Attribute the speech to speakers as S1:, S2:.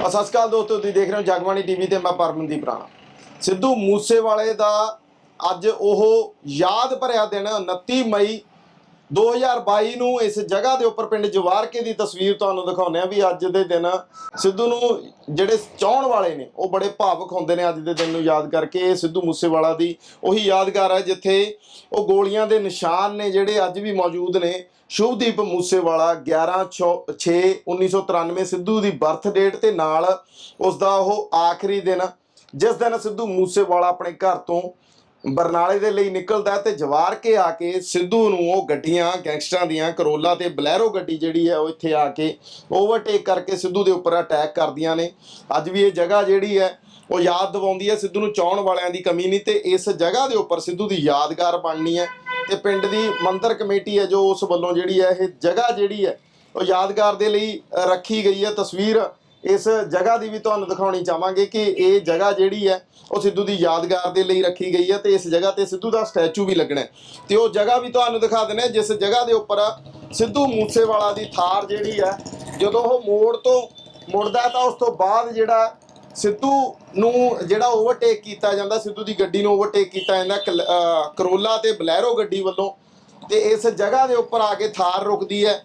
S1: ਸਤਿ ਸ਼੍ਰੀ ਅਕਾਲ ਦੋਸਤੋ, ਤੁਸੀਂ ਦੇਖ ਰਹੇ ਹੋ ਜਗਬਾਣੀ ਟੀਵੀ ਤੇ ਮੈਂ ਪਰਮਨਦੀਪ ਰਾਣਾ। ਸਿੱਧੂ ਮੂਸੇਵਾਲੇ ਦਾ ਅੱਜ ਉਹ ਯਾਦ ਭਰਿਆ ਦਿਨ 29 ਮਈ 2022 ਨੂੰ ਇਸ ਜਗ੍ਹਾ ਦੇ ਉੱਪਰ ਪਿੰਡ ਜਵਾਰਕੇ ਦੀ ਤਸਵੀਰ ਤੁਹਾਨੂੰ ਦਿਖਾਉਂਦੇ ਆ ਵੀ ਅੱਜ ਦੇ ਦਿਨ ਸਿੱਧੂ ਨੂੰ ਜਿਹੜੇ ਚਾਹਣ ਵਾਲੇ ਨੇ, ਉਹ ਬੜੇ ਭਾਵਕ ਹੁੰਦੇ ਨੇ ਅੱਜ ਦੇ ਦਿਨ ਨੂੰ ਯਾਦ ਕਰਕੇ। ਇਹ ਸਿੱਧੂ ਮੂਸੇਵਾਲਾ ਦੀ ਉਹੀ ਯਾਦਗਾਰ ਹੈ ਜਿੱਥੇ ਉਹ ਗੋਲੀਆਂ ਦੇ ਨਿਸ਼ਾਨ ਨੇ ਜਿਹੜੇ ਅੱਜ ਵੀ ਮੌਜੂਦ ਨੇ। ਸ਼ੁਭਦੀਪ ਮੂਸੇਵਾਲਾ 11/6/1993 ਸਿੱਧੂ ਦੀ ਬਰਥ ਡੇਟ ਤੇ ਨਾਲ ਉਸ ਦਾ ਉਹ ਆਖਰੀ ਦਿਨ। ਜਿਸ ਦਿਨ ਸਿੱਧੂ ਮੂਸੇਵਾਲਾ ਆਪਣੇ ਘਰ ਤੋਂ ਬਰਨਾਲੇ ਦੇ ਲਈ ਨਿਕਲਦਾ ਹੈ ਤੇ ਜਵਾਰ ਕੇ ਆ ਕੇ ਸਿੱਧੂ ਨੂੰ ਉਹ ਗੱਡੀਆਂ, ਗੈਂਗਸਟਰਾਂ ਦੀਆਂ, ਕਰੋਲਾ ਤੇ ਬਲੈਰੋ ਗੱਡੀ ਜਿਹੜੀ ਹੈ ਉਹ ਇੱਥੇ ਆ ਕੇ ਓਵਰਟੇਕ ਕਰਕੇ ਸਿੱਧੂ ਦੇ ਉੱਪਰ ਅਟੈਕ ਕਰਦੀਆਂ ਨੇ। ਅੱਜ ਵੀ ਇਹ ਜਗ੍ਹਾ ਜਿਹੜੀ ਹੈ, ਉਹ ਯਾਦ ਦਿਵਾਉਂਦੀ ਹੈ ਸਿੱਧੂ ਨੂੰ ਚਾਹਣ ਵਾਲਿਆਂ ਦੀ ਕਮੀ ਨਹੀਂ ਤੇ ਇਸ ਜਗ੍ਹਾ ਦੇ ਉੱਪਰ ਸਿੱਧੂ ਦੀ ਯਾਦਗਾਰ ਬਣਨੀ ਹੈ ਤੇ ਪਿੰਡ ਦੀ ਮੰਦਰ ਕਮੇਟੀ ਹੈ ਜੋ ਉਸ ਵੱਲੋਂ ਜਿਹੜੀ ਹੈ ਇਹ ਜਗ੍ਹਾ ਜਿਹੜੀ ਹੈ, ਉਹ ਯਾਦਗਾਰ ਦੇ ਲਈ ਰੱਖੀ ਗਈ ਹੈ। ਤਸਵੀਰ ਇਸ ਜਗ੍ਹਾ ਦੀ ਵੀ ਤੁਹਾਨੂੰ ਦਿਖਾਉਣੀ ਚਾਹਾਂਗੇ ਕਿ ਇਹ ਜਗ੍ਹਾ ਜਿਹੜੀ ਹੈ, ਉਹ ਸਿੱਧੂ ਦੀ ਯਾਦਗਾਰ ਦੇ ਲਈ ਰੱਖੀ ਗਈ ਹੈ ਤੇ ਇਸ ਜਗ੍ਹਾ ਤੇ ਸਿੱਧੂ ਦਾ ਸਟੈਚੂ ਵੀ ਲੱਗਣਾ ਹੈ। ਤੇ ਉਹ ਜਗ੍ਹਾ ਵੀ ਤੁਹਾਨੂੰ ਦਿਖਾ ਦਿੰਦੇ ਜਿਸ ਜਗ੍ਹਾ ਦੇ ਉੱਪਰ ਸਿੱਧੂ ਮੂਸੇਵਾਲਾ ਦੀ ਥਾਰ ਜਿਹੜੀ ਹੈ, ਜਦੋਂ ਉਹ ਮੋੜ ਤੋਂ ਮੁੜਦਾ ਤਾਂ ਉਸ ਤੋਂ ਬਾਅਦ ਜਿਹੜਾ ਸਿੱਧੂ ਨੂੰ ਜਿਹੜਾ ਓਵਰਟੇਕ ਕੀਤਾ ਜਾਂਦਾ, ਸਿੱਧੂ ਦੀ ਗੱਡੀ ਨੂੰ ਓਵਰਟੇਕ ਕੀਤਾ ਜਾਂਦਾ, ਕਲ- ਕਰੋਲਾ ਤੇ ਬਲੈਰੋ ਗੱਡੀ ਵੱਲੋਂ ਤੇ ਇਸ ਜਗ੍ਹਾ ਦੇ ਉੱਪਰ ਆ ਕੇ ਥਾਰ ਰੁਕਦੀ ਹੈ।